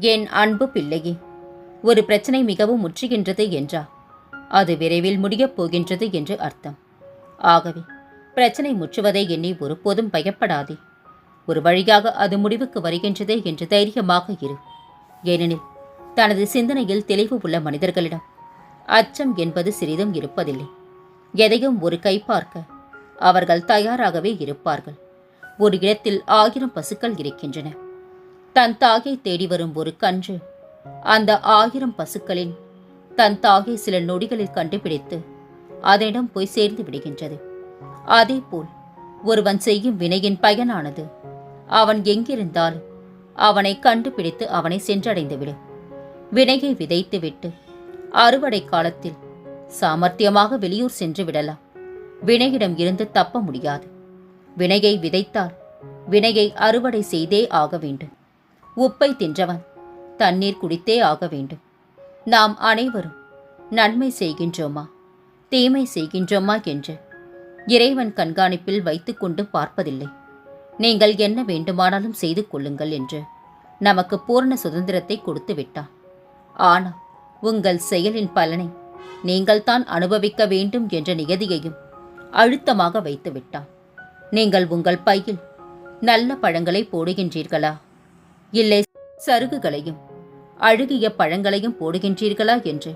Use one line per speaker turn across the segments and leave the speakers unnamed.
என் அன்பு பிள்ளையே ஒரு பிரச்சனை மிகவும் முற்றுகின்றது என்றா? அது விரைவில் முடியப் போகின்றது என்று அர்த்தம். ஆகவே பிரச்சனை முற்றுவதை எண்ணி ஒருபோதும் பயப்படாதே. ஒரு வழியாக அது முடிவுக்கு வருகின்றதே என்று தைரியமாக இரு. ஏனெனில் தனது சிந்தனையில் தெளிவு உள்ள மனிதர்களிடம் அச்சம் என்பது சிறிதும் இருப்பதில்லை. எதையும் ஒரு கை பார்க்க அவர்கள் தயாராகவே இருப்பார்கள். ஒரு இடத்தில் ஆயிரம் பசுக்கள் இருக்கின்றன. தன் தாயை தேடி வரும் ஒரு கன்று. அந்த ஆயிரம் பசுக்களின் தன் தாயை சில நொடிகளில் கண்டுபிடித்து அதனிடம் போய் சேர்ந்து விடுகின்றது. அதேபோல் ஒருவன் செய்யும் வினையின் பயனானது. அவன் எங்கிருந்தாலும் அவனை கண்டுபிடித்து அவனை சென்றடைந்துவிடும் வினையை விதைத்துவிட்டு அறுவடை காலத்தில் சாமர்த்தியமாக வெளியூர் சென்று விடலாம். வினையிடம் இருந்து தப்ப முடியாது. வினையை விதைத்தால் வினையை அறுவடை செய்தே ஆக வேண்டும். உப்பை தின்றவன். தண்ணீர் குடித்தே ஆக வேண்டும். நாம் அனைவரும் நன்மை செய்கின்றோமா? தீமை செய்கின்றோமா என்று இறைவன் கண்காணிப்பில் வைத்துக்கொண்டு பார்ப்பதில்லை. நீங்கள் என்ன வேண்டுமானாலும் செய்து கொள்ளுங்கள் என்று நமக்கு பூர்ண சுதந்திரத்தை கொடுத்து விட்டான். ஆனால் உங்கள் செயலின் பலனை நீங்கள்தான் அனுபவிக்க வேண்டும் என்ற நியதியையும் அழுத்தமாக வைத்து விட்டான். நீங்கள் உங்கள் பையில் நல்ல பழங்களை போடுகின்றீர்களா? இல்லை சருகுகளையும் அழுகிய பழங்களையும் போடுகின்றீர்களா என்று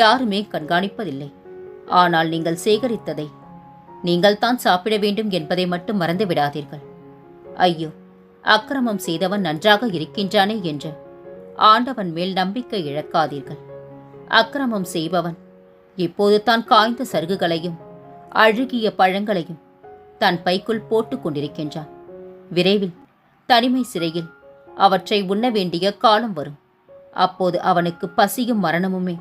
யாருமே கண்காணிப்பதில்லை. ஆனால் நீங்கள் சேகரித்ததை நீங்கள் தான் சாப்பிட வேண்டும் என்பதை மட்டும் மறந்து விடாதீர்கள் ஐயோ அக்கிரமம் செய்தவன் நன்றாக இருக்கின்றானே என்று ஆண்டவன் மேல் நம்பிக்கை இழக்காதீர்கள். அக்கிரமம் செய்பவன் இப்போது தான் காய்ந்த சருகுகளையும் அழுகிய பழங்களையும் தன் பைக்குள் போட்டுக் கொண்டிருக்கின்றான். விரைவில் தனிமை சிறையில் அவற்றை உண்ண வேண்டிய காலம் வரும். அப்போது அவனுக்கு பசியும் மரணமுமே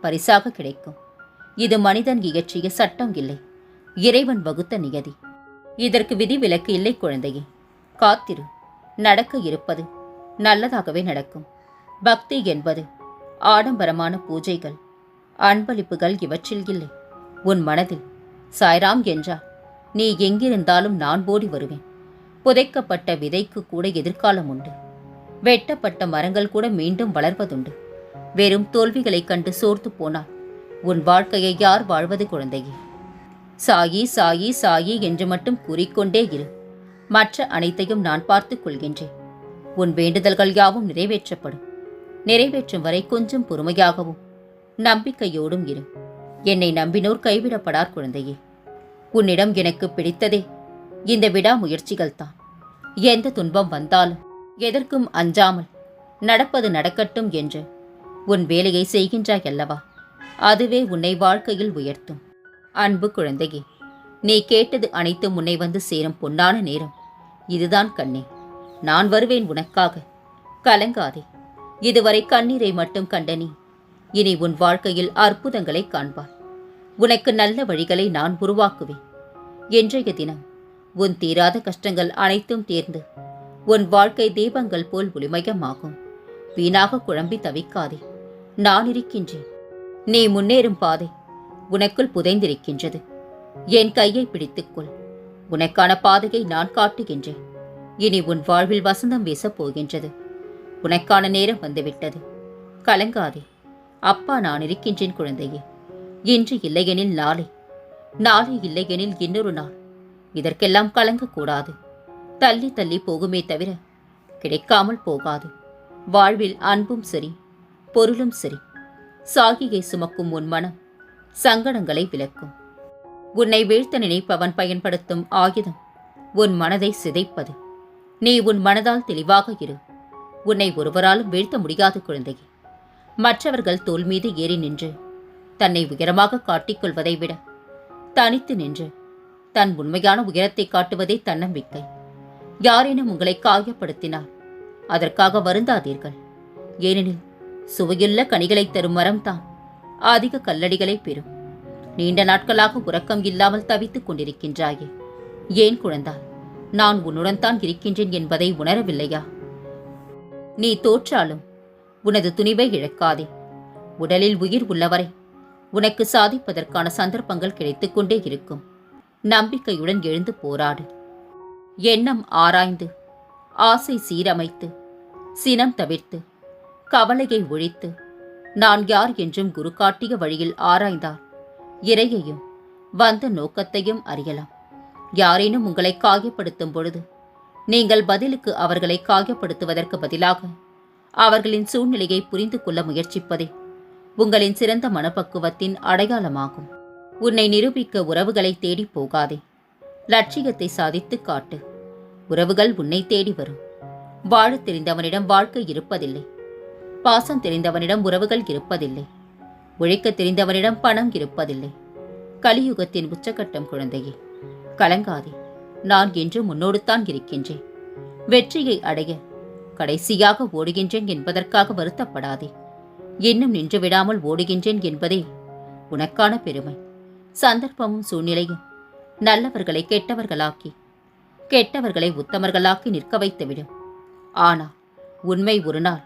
பரிசாக கிடைக்கும். இது மனிதன் இயற்றிய சட்டம் இல்லை. இறைவன் வகுத்த நியதி. இதற்கு விதிவிலக்கு இல்லை குழந்தையே. காத்திரு. நடக்க இருப்பது நல்லதாகவே நடக்கும். பக்தி என்பது ஆடம்பரமான பூஜைகள். அன்பளிப்புகள் இவற்றில் இல்லை. உன் மனதில் சாய்ராம் என்றால் நீ எங்கிருந்தாலும் நான் ஓடி வருவேன். புதைக்கப்பட்ட விதைக்கு கூட எதிர்காலம் உண்டு. வெட்டப்பட்ட மரங்கள் கூட மீண்டும் வளர்வதுண்டு. வெறும் தோல்விகளைக் கண்டு சோர்த்து போனால் உன் வாழ்க்கையை யார் வாழ்வது குழந்தையே? சாயி சாயி சாயி என்று மட்டும் கூறிக்கொண்டே இரு. மற்ற அனைத்தையும் நான் பார்த்துக் கொள்கின்றேன். உன் வேண்டுதல்கள் யாவும் நிறைவேற்றப்படும். நிறைவேற்றும் வரை கொஞ்சம் பொறுமையாகவும் நம்பிக்கையோடும் இரு. என்னை நம்பினோர் கைவிடப்படார் குழந்தையே. உன்னிடம் எனக்கு பிடித்ததே இந்த விடாமுயற்சிகள் தான் எந்த துன்பம் வந்தாலும் எதற்கும் அஞ்சாமல் நடப்பது நடக்கட்டும் என்று உன் வேலையை செய்கின்றாய் அல்லவா? அதுவே உன்னை வாழ்க்கையில் உயர்த்தும். அன்பு குழந்தையே நீ கேட்டது அனைத்தும் உன்னை வந்து சேரும் பொன்னான நேரம். இதுதான் கண்ணே நான் வருவேன் உனக்காக. கலங்காதே இதுவரை கண்ணீரை மட்டும் கண்ட நீ இனி உன் வாழ்க்கையில் அற்புதங்களை காண்பார் உனக்கு நல்ல வழிகளை நான் உருவாக்குவேன். இன்றைய தினம் உன் தீராத கஷ்டங்கள் அனைத்தும் தேர்ந்து உன் வாழ்க்கை தீபங்கள் போல் ஒளிமயமாகும். வீணாக குழம்பி தவிக்காதே. நான் இருக்கின்றேன். நீ முன்னேறும் பாதை உனக்குள் புதைந்திருக்கின்றது. என் கையை பிடித்துக்கொள். உனக்கான பாதையை நான் காட்டுகின்றேன். இனி உன் வாழ்வில் வசந்தம் வீசப் போகின்றது. உனக்கான நேரம் வந்துவிட்டது. கலங்காதே. அப்பா நான் இருக்கின்றேன் குழந்தையே. இன்று இல்லையெனில் நாளை. நாளை இல்லையெனில் இன்னொரு நாள். இதற்கெல்லாம் கலங்கக்கூடாது. தள்ளி தள்ளி போகுமே தவிர கிடைக்காமல் போகாது. வாழ்வில் அன்பும் சரி பொருளும் சரி. சாகியை சுமக்கும் உன் மனம் சங்கடங்களை விளக்கும். உன்னை வீழ்த்த நினைப்பவன் பயன்படுத்தும் ஆயுதம் உன் மனதை சிதைப்பது. நீ உன் மனதால் தெளிவாக இரு. உன்னை ஒருவராலும் வீழ்த்த முடியாது குழந்தையே. மற்றவர்கள் தோல் மீது ஏறி நின்று தன்னை உயரமாக காட்டிக்கொள்வதை விட தனித்து நின்று தன் உண்மையான உயரத்தை காட்டுவதே தன்னம்பிக்கை. யாரேனும் உங்களை காயப்படுத்தினார். அதற்காக வருந்தாதீர்கள். ஏனெனில் சுவையுள்ள கனிகளை தரும் மரம்தான் அதிக கல்லடிகளை பெறும். நீண்ட நாட்களாக உறக்கம் இல்லாமல் தவித்துக் கொண்டிருக்கின்றாயே. ஏன் குழந்தாய் நான் உன்னுடன் தான் இருக்கின்றேன் என்பதை உணரவில்லையா? நீ தோற்றாலும் உனது துணிவை இழக்காதே. உடலில் உயிர் உள்ளவரை உனக்கு சாதிப்பதற்கான சந்தர்ப்பங்கள் கிடைத்துக்கொண்டே இருக்கும். நம்பிக்கையுடன் எழுந்து போராடு. எண்ணம் ஆராய்ந்து ஆசை சீரமைத்து சினம் தவிர்த்து கவலையை ஒழித்து நான் யார் என்றும் குரு காட்டிய வழியில் ஆராய்ந்தால் இறையையும் வந்த நோக்கத்தையும் அறியலாம். யாரேனும் உங்களை காயப்படுத்தும் பொழுது நீங்கள் பதிலுக்கு அவர்களை காயப்படுத்துவதற்கு பதிலாக அவர்களின் சூழ்நிலையை புரிந்து கொள்ள முயற்சிப்பதே உங்களின் சிறந்த மனப்பக்குவத்தின் அடையாளமாகும். உன்னை நிரூபிக்க உறவுகளை தேடி போகாதே. லட்சியத்தை சாதித்து காட்டு. உறவுகள் உன்னை தேடி வரும். வாழத் தெரிந்தவனிடம் வாழ்க்கை இருப்பதில்லை. பாசம் தெரிந்தவனிடம் உறவுகள் இருப்பதில்லை. உழைக்க தெரிந்தவனிடம் பணம் இருப்பதில்லை. கலியுகத்தின் உச்சக்கட்டம் குழந்தையே கலங்காதே. நான் என்று முன்னோடுத்தான் இருக்கின்றேன். வெற்றியை அடைய கடைசியாக ஓடுகின்றேன் என்பதற்காக வருத்தப்படாதே. இன்னும் நின்று விடாமல் ஓடுகின்றேன் என்பதே உனக்கான பெருமை. சந்தர்ப்பமும் சூழ்நிலையும் நல்லவர்களை கெட்டவர்களாக்கி கெட்டவர்களை உத்தமர்களாக்கி நிற்க வைத்துவிடும். ஆனால் உண்மை ஒரு நாள்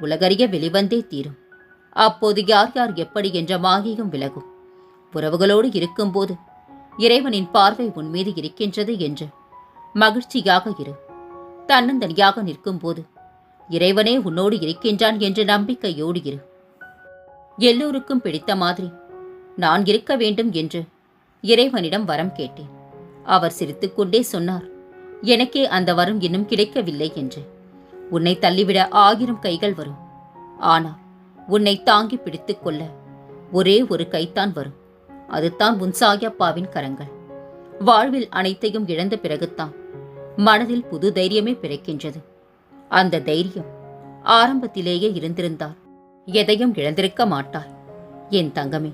உலகறிய வெளிவந்தே தீரும். அப்போது யார் யார் எப்படி என்ற மாயையும் விலகும். உறவுகளோடு இருக்கும்போது இறைவனின் பார்வை உன் மீது இருக்கின்றது என்று மகிழ்ச்சியாக இரு. தன்னந்தனியாக நிற்கும்போது இறைவனே உன்னோடு இருக்கின்றான் என்ற நம்பிக்கையோடு இரு. எல்லோருக்கும் பிடித்த மாதிரி நான் இருக்க வேண்டும் என்று இறைவனிடம் வரம் கேட்டேன். அவர் சிரித்துக்கொண்டே சொன்னார் எனக்கே அந்த வரம் இன்னும் கிடைக்கவில்லை என்று. உன்னை தள்ளிவிட ஆயிரம் கைகள் வரும். ஆனால் உன்னை தாங்கி பிடித்துக் கொள்ள ஒரே ஒரு கைத்தான் வரும். அதுதான் உன் சாயப்பாவின் கரங்கள். வாழ்வில் அனைத்தையும் இழந்த பிறகுத்தான் மனதில் புது தைரியமே பிறக்கின்றது. அந்த தைரியம் ஆரம்பத்திலேயே இருந்திருந்தால் எதையும் இழந்திருக்க மாட்டாய். என் தங்கமே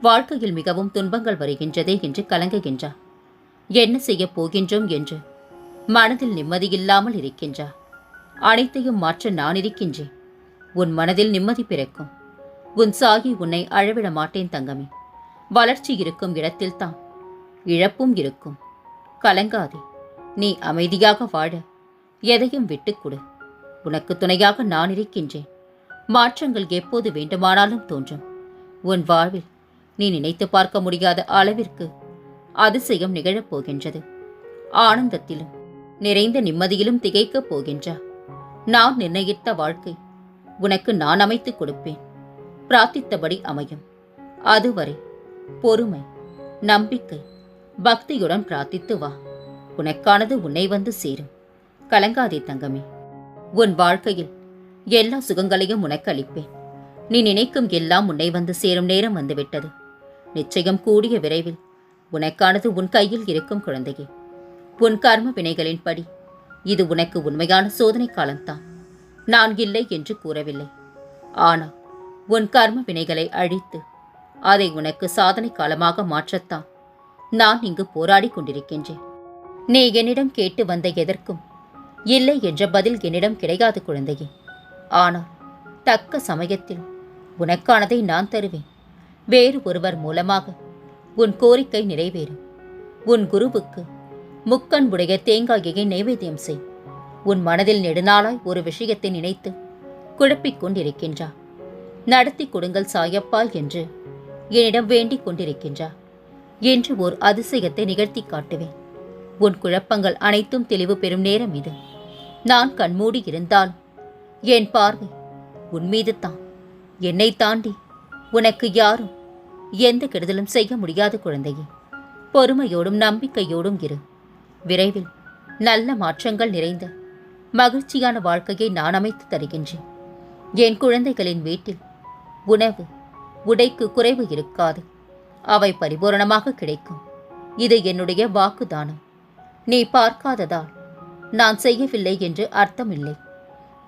வாழ்க்கையில் மிகவும் துன்பங்கள் வருகின்றதே என்று கலங்குகின்றார் என்ன செய்யப் போகின்றோம் என்று மனதில் நிம்மதியில்லாமல் இருக்கின்றார். அனைத்தையும் மாற்ற நான் இருக்கின்றேன். உன் மனதில் நிம்மதி பிறக்கும். உன் சாகி உன்னை அழவிட மாட்டேன் தங்கமே. வளர்ச்சி இருக்கும் இடத்தில்தான் இழப்பும் இருக்கும். கலங்காதே. நீ அமைதியாக வாழ. எதையும் விட்டுக்கொடு உனக்கு துணையாக நான் இருக்கின்றேன். மாற்றங்கள் எப்போது வேண்டுமானாலும் தோன்றும். உன் வாழ்வில் நீ நினைத்து பார்க்க முடியாத அளவிற்கு அதிசயம் நிகழப் போகின்றது ஆனந்தத்திலும் நிறைந்த நிம்மதியிலும் திகைக்கப் போகின்றா. நான் நிர்ணயித்த வாழ்க்கை உனக்கு நான் அமைத்துக் கொடுப்பேன். பிரார்த்தித்தபடி அமையும். அதுவரை பொறுமை நம்பிக்கை பக்தியுடன் பிரார்த்தித்து வா. உனக்கானது உன்னை வந்து சேரும். கலங்காதே தங்கமே. உன் வாழ்க்கையில் எல்லா சுகங்களையும் உனக்கு அளிப்பேன். நீ நினைக்கும் எல்லாம் உன்னை வந்து சேரும் நேரம் வந்துவிட்டது. நிச்சயம் கூடிய விரைவில். உனக்கானது உன் கையில் இருக்கும் குழந்தையே. உன் கர்ம வினைகளின்படி. இது உனக்கு உண்மையான சோதனை காலம்தான். நான் இல்லை என்று கூறவில்லை. ஆனால் உன் கர்ம வினைகளை அழித்து அதை உனக்கு சாதனை காலமாக மாற்றத்தான் நான் இங்கு போராடி கொண்டிருக்கின்றேன். நீ என்னிடம் கேட்டு வந்த எதற்கும் இல்லை என்ற பதில் என்னிடம் கிடையாது குழந்தையே. ஆனால் தக்க சமயத்தில் உனக்கானதை நான் தருவேன். வேறு ஒருவர் மூலமாக உன் கோரிக்கை நிறைவேறும். உன் குருவுக்கு முக்கன்புடைய தேங்காயை நைவேத்தியம் செய். உன் மனதில் நெடுநாளாய் ஒரு விஷயத்தை நினைத்து குழப்பிக் கொண்டிருக்கின்றா நடத்தி கொடுங்கள் சாயப்பா என்று என்னிடம் வேண்டிக் கொண்டிருக்கின்றார் என்று ஓர் அதிசயத்தை நிகழ்த்தி காட்டுவேன். உன் குழப்பங்கள் அனைத்தும் தெளிவு பெறும் நேரம் இது. நான் கண்மூடி இருந்தால் என் பார்வை உன் மீது தான் என்னை தாண்டி உனக்கு யாரும் எந்த கெடுதலும் செய்ய முடியாது குழந்தையே. பொறுமையோடும் நம்பிக்கையோடும் இரு. விரைவில் நல்ல மாற்றங்கள் நிறைந்த மகிழ்ச்சியான வாழ்க்கையை நான் அமைத்து தருகின்றேன். என் குழந்தைகளின் வீட்டில் உணவு உடைக்கு குறைவு இருக்காது. அவை பரிபூரணமாக கிடைக்கும். இது என்னுடைய வாக்குதானம். நீ பார்க்காததால் நான் செய்யவில்லை என்று அர்த்தமில்லை.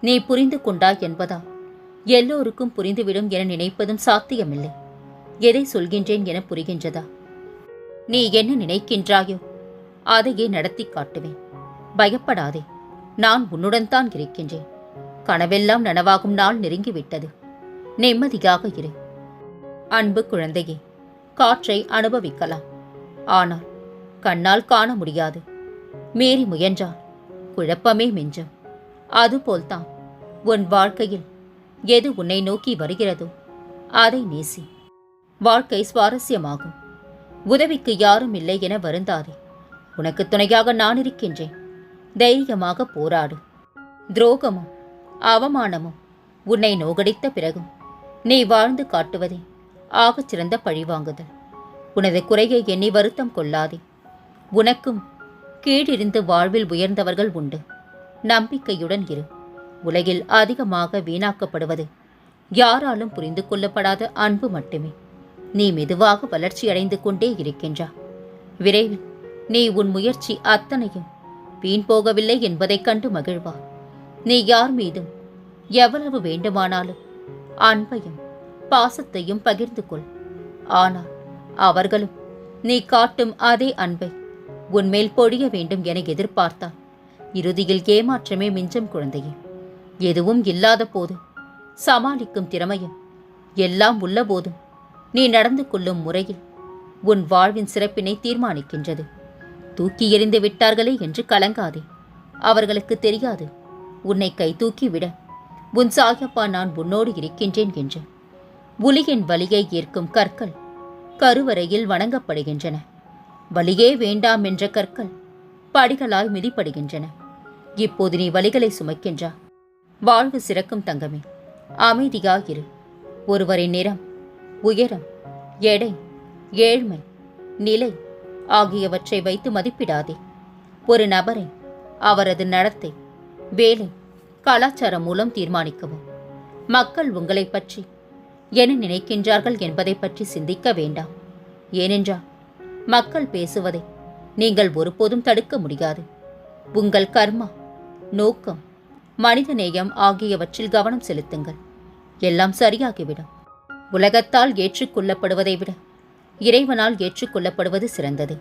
நீ புரிந்து கொண்டாய் என்பதால் எல்லோருக்கும் புரிந்துவிடும் என நினைப்பதும் சாத்தியமில்லை. எதை சொல்கின்றேன் என புரிகின்றதா? நீ என்ன நினைக்கின்றாயோ அதையே நடத்தி காட்டுவேன். பயப்படாதே நான் உன்னுடன் தான் இருக்கின்றேன். கனவெல்லாம் நனவாகும் நாள் நெருங்கிவிட்டது. நிம்மதியாக இரு. அன்பு குழந்தையே காற்றை அனுபவிக்கலாம். ஆனால் கண்ணால் காண முடியாது. மீறி முயன்றால் குழப்பமே மிஞ்சும். அதுபோல்தான் உன் வாழ்க்கையில் எது உன்னை நோக்கி வருகிறதோ அதை நேசி. வாழ்க்கை சுவாரஸ்யமாகும். உதவிக்கு யாரும் இல்லை என வருந்தாதே. உனக்கு துணையாக நான் இருக்கின்றேன். தைரியமாக போராடு. துரோகமும் அவமானமும் உன்னை நோகடித்த பிறகும் நீ வாழ்ந்து காட்டுவதே ஆகச் சிறந்த பழிவாங்குதல் உனது குறையை எண்ணி வருத்தம் கொள்ளாதே. உனக்கும் கீழிருந்து வாழ்வில் உயர்ந்தவர்கள் உண்டு. நம்பிக்கையுடன் இரு. உலகில் அதிகமாக வீணாக்கப்படுவது யாராலும் புரிந்து கொள்ளப்படாத அன்பு மட்டுமே. நீ மெதுவாக வளர்ச்சியடைந்து கொண்டே இருக்கின்றா. விரைவில் நீ உன் முயற்சி அத்தனையும் வீண் போகவில்லை என்பதைக் கண்டு மகிழ்வா நீ யார் மீதும் எவ்வளவு வேண்டுமானாலும் அன்பையும் பாசத்தையும் பகிர்ந்து கொள். ஆனால் அவர்களும் நீ காட்டும் அதே அன்பை உன்மேல் பொழிய வேண்டும் என எதிர்பார்த்தான் இறுதியில் ஏமாற்றமே மிஞ்சம் குழந்தையே. எதுவும் இல்லாத போது சமாளிக்கும் திறமையும் எல்லாம் உள்ள போதும் நீ நடந்து கொள்ளும் முறையில் உன் வாழ்வின் சிறப்பினை தீர்மானிக்கின்றது. தூக்கி எறிந்து விட்டார்களே என்று கலங்காதே. அவர்களுக்கு தெரியாது உன்னை கை தூக்கிவிட. உன் சாயப்பா நான் உன்னோடு இருக்கின்றேன் என்று. புலியின் வலியை ஏற்கும் கற்கள் கருவறையில் வணங்கப்படுகின்றன. வலியே வேண்டாம் என்ற கற்கள் படிகளாய் மிதிப்படுகின்றன. இப்போது நீ வலிகளை சுமக்கின்றா? வாழ்வு சிறக்கும் தங்கமே அமைதியாயிரு. ஒருவரின் நிறம் உயரம் எடை ஏழ்மை நிலை ஆகியவற்றை வைத்து மதிப்பிடாதே. ஒரு நபரை அவரது நடத்தை வேலை கலாச்சாரம் மூலம் தீர்மானிக்கவும். மக்கள் உங்களைப் பற்றி என்ன நினைக்கின்றார்கள் என்பதை பற்றி சிந்திக்க வேண்டாம். ஏனென்றால் மக்கள் பேசுவதை நீங்கள் ஒருபோதும் தடுக்க முடியாது. உங்கள் கர்மா நோக்கம் மனிதநேயம் ஆகியவற்றில் கவனம் செலுத்துங்கள். எல்லாம் சரியாகிவிடும். உலகத்தால் ஏற்றுக்கொள்ளப்படுவதை விட இறைவனால் ஏற்றுக்கொள்ளப்படுவது சிறந்தது.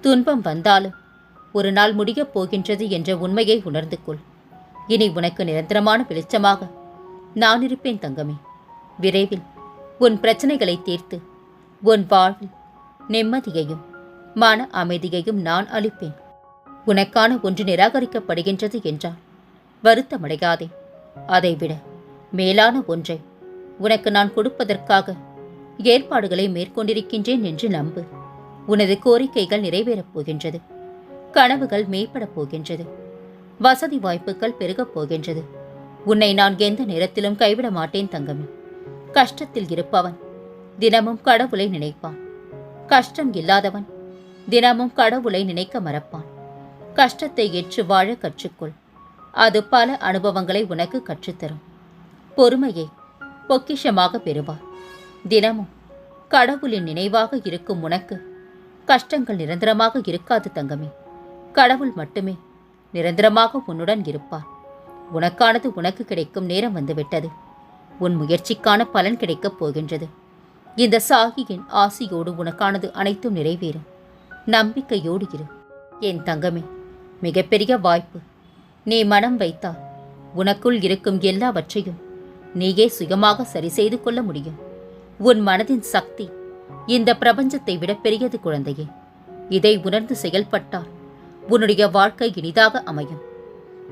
துன்பம் வந்தாலும் ஒரு நாள் முடியப் போகின்றது என்ற உண்மையை உணர்ந்து கொள். இனி உனக்கு நிரந்தரமான வெளிச்சமாக நான் இருப்பேன் தங்கமே. விரைவில் உன் பிரச்சனைகளை தீர்த்து உன் வாழ்வில் நிம்மதியையும் மன அமைதியையும் நான் அளிப்பேன். உனக்கான ஒன்று நிராகரிக்கப்படுகின்றது என்றால் வருத்தமடையாதே. அதைவிட மேலான ஒன்றை உனக்கு நான் கொடுப்பதற்காக ஏற்பாடுகளை மேற்கொண்டிருக்கின்றேன் என்று நம்பு. உனது கோரிக்கைகள் நிறைவேறப் போகின்றது. கனவுகள் மேம்படப் போகின்றது. வசதி வாய்ப்புகள் பெருகப் போகின்றது. உன்னை நான் எந்த நேரத்திலும் கைவிட மாட்டேன் தங்கமே. கஷ்டத்தில் இருப்பவன் தினமும் கடவுளை நினைப்பான். கஷ்டம் இல்லாதவன் தினமும் கடவுளை நினைக்க மறப்பான். கஷ்டத்தை ஏற்று வாழ கற்றுக்கொள். அது பல அனுபவங்களை உனக்கு கற்றுத்தரும். பொறுமையை பொக்கிஷமாக பெறுவார். தினமும் கடவுளின் நினைவாக இருக்கும் உனக்கு கஷ்டங்கள் நிரந்தரமாக இருக்காது தங்கமே. கடவுள் மட்டுமே நிரந்தரமாக உன்னுடன் இருப்பார். உனக்கானது உனக்கு கிடைக்கும் நேரம் வந்துவிட்டது. உன் முயற்சிக்கான பலன் கிடைக்கப் போகின்றது. இந்த சாகியின் ஆசியோடு உனக்கானது அனைத்தும் நிறைவேறும். நம்பிக்கையோடு இரு. என் தங்கமே மிகப்பெரிய வாய்ப்பு. நீ மனம் வைத்தால் உனக்குள் இருக்கும் எல்லாவற்றையும் நீயே சுயமாக சரி செய்து கொள்ள முடியும். உன் மனதின் சக்தி இந்த பிரபஞ்சத்தை விட பெரியது குழந்தையே. இதை உணர்ந்து செயல்பட்டால் உன்னுடைய வாழ்க்கை இனிதாக அமையும்.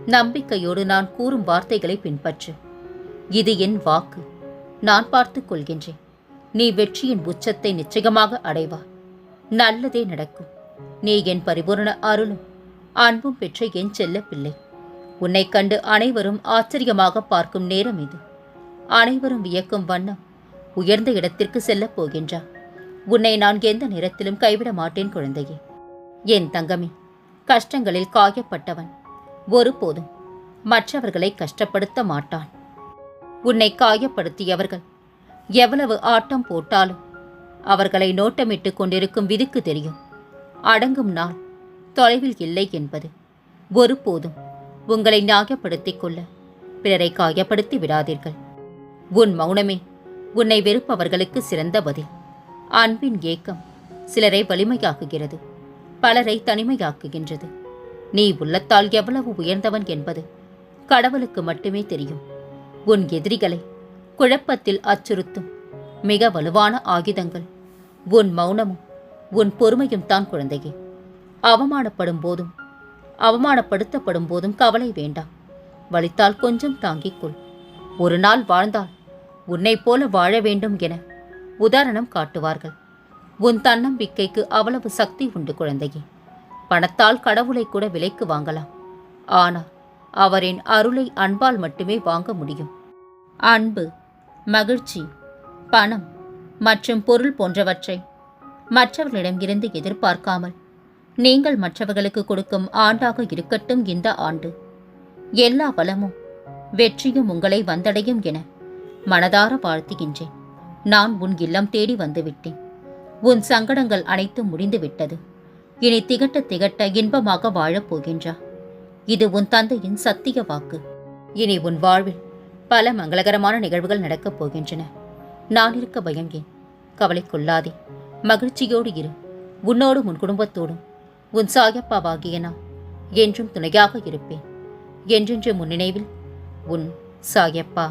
நம்பிக்கையோடு நான் கூறும் வார்த்தைகளை பின்பற்று. இது என் வாக்கு. நான் பார்த்துக் கொள்கின்றேன். நீ வெற்றியின் உச்சத்தை நிச்சயமாக அடைவா. நல்லதே நடக்கும். நீ என் பரிபூரண அருளும் அன்பும் பெற்ற என் செல்ல பிள்ளை உன்னைக் கண்டு அனைவரும் ஆச்சரியமாக பார்க்கும் நேரம் இது. அனைவரும் வியக்கும் வண்ணம் உயர்ந்த இடத்திற்கு செல்லப் போகின்றான் உன்னை நான் எந்த நேரத்திலும் கைவிட மாட்டேன் குழந்தையே. என் தங்கமே கஷ்டங்களில் காயப்பட்டவன் ஒருபோதும் மற்றவர்களை கஷ்டப்படுத்த மாட்டான். உன்னை காயப்படுத்தியவர்கள் எவ்வளவு ஆட்டம் போட்டாலும் அவர்களை நோட்டமிட்டு கொண்டிருக்கும் விதிக்கு தெரியும். அடங்கும் நாள் தொலைவில் இல்லை என்பது ஒருபோதும் உங்களை நியாயப்படுத்திக் கொள்ள பிறரை காயப்படுத்தி விடாதீர்கள். உன் மௌனமே உன்னை வெறுப்பவர்களுக்கு சிறந்த பதில். அன்பின் ஏக்கம் சிலரை வலிமையாக்குகிறது பலரை தனிமையாக்குகின்றது. நீ உள்ளத்தால் எவ்வளவு உயர்ந்தவன் என்பது கடவுளுக்கு மட்டுமே தெரியும். உன் எதிரிகளை குழப்பத்தில் அச்சுறுத்தும் மிக வலுவான ஆயுதங்கள். உன் மௌனமும் உன் பொறுமையும் தான் குழந்தையே. அவமானப்படும் போதும் அவமானப்படுத்தப்படும் போதும் கவலை வேண்டாம். வலித்தால் கொஞ்சம் தாங்கிக் கொள். ஒரு நாள் வாழ்ந்தால் உன்னைப் போல வாழ வேண்டும் என உதாரணம் காட்டுவார்கள். உன் தன்னம்பிக்கைக்கு அவ்வளவு சக்தி உண்டு குழந்தையே. பணத்தால் கடவுளை கூட விலைக்கு வாங்கலாம். ஆனால் அவரின் அருளை அன்பால் மட்டுமே வாங்க முடியும். அன்பு மகிழ்ச்சி பணம் மற்றும் பொருள் போன்றவற்றை மற்றவர்களிடம் இருந்து எதிர்பார்க்காமல் நீங்கள் மற்றவர்களுக்கு கொடுக்கும் ஆண்டாக இருக்கட்டும் இந்த ஆண்டு. எல்லா பலமும் வெற்றியும் உங்களை வந்தடையும் என மனதார வாழ்த்துகின்றேன். நான் உன் இல்லம் தேடி வந்துவிட்டேன். உன் சங்கடங்கள் அனைத்தும் முடிந்து விட்டது இனி திகட்ட திகட்ட இன்பமாக வாழப் போகின்றா. இது உன் தந்தையின் சத்திய வாக்கு. இனி உன் வாழ்வில் பல மங்களகரமான நிகழ்வுகள் நடக்கப் போகின்றன. நான் இருக்க பயம் ஏன் கவலை கொள்ளாதே. மகிழ்ச்சியோடு இரு. உன்னோடும் உன் குடும்பத்தோடும். உன் சாயப்பாவாகிய நான் என்றும் துணையாக இருப்பேன். என்றென்று முன் நினைவில் உன் சாயப்பா